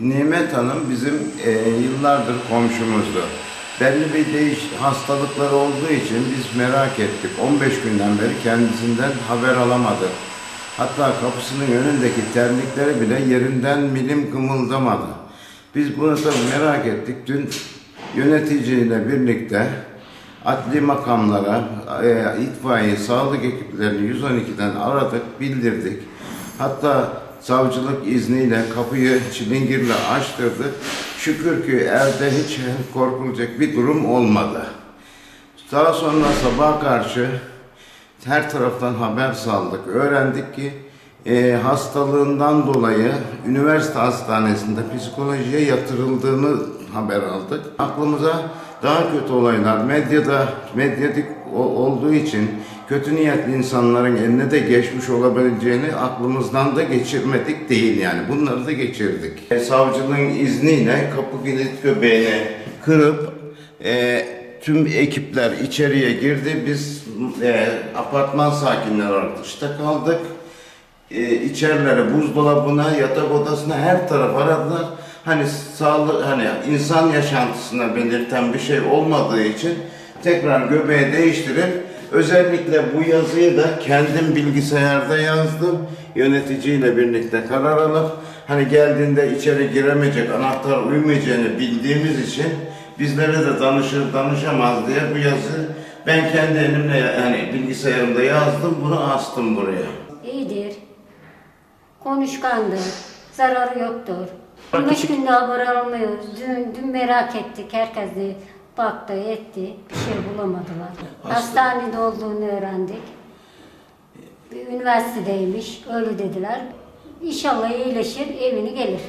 Nimet Hanım bizim e, yıllardır komşumuzdu. Belli bir değiş hastalıkları olduğu için biz merak ettik. 15 günden beri kendisinden haber alamadık. Hatta kapısının önündeki terlikleri bile yerinden milim kımıldamadı. Biz bunu tabii merak ettik. Dün yöneticiyle birlikte adli makamlara, e, itfaiye, sağlık ekiplerini 112'den aradık, bildirdik. Hatta savcılık izniyle kapıyı çilingirle açtırdık. Şükür ki evde hiç korkulacak bir durum olmadı. Daha sonra sabaha karşı her taraftan haber saldık. Öğrendik ki e, hastalığından dolayı üniversite hastanesinde psikolojiye yatırıldığını haber aldık. Aklımıza daha kötü olaylar medyada medyatik olduğu için kötü niyetli insanların eline de geçmiş olabileceğini aklımızdan da geçirmedik değil yani. Bunları da geçirdik. E, savcılığın izniyle kapı kilit göbeğini kırıp e, tüm ekipler içeriye girdi. Biz e, apartman sakinleri olarak kaldık. E, içerilere, buzdolabına, yatak odasına her taraf aradılar. Hani sağlık, hani insan yaşantısına belirten bir şey olmadığı için tekrar göbeği değiştirip özellikle bu yazıyı da kendim bilgisayarda yazdım. Yöneticiyle birlikte karar alıp hani geldiğinde içeri giremeyecek, anahtar uymayacağını bildiğimiz için bizlere de danışır danışamaz diye bu yazı ben kendi elimle yani bilgisayarımda yazdım bunu astım buraya. İyidir. Konuşkandır. Zararı yoktur. Bak 15 küçük- günde haber almıyoruz. Dün, dün merak ettik. Herkes de baktı etti. Bir şey bulamadılar. Hastanede olduğunu öğrendik. Bir üniversitedeymiş. Öyle dediler. İnşallah iyileşir, evini gelir.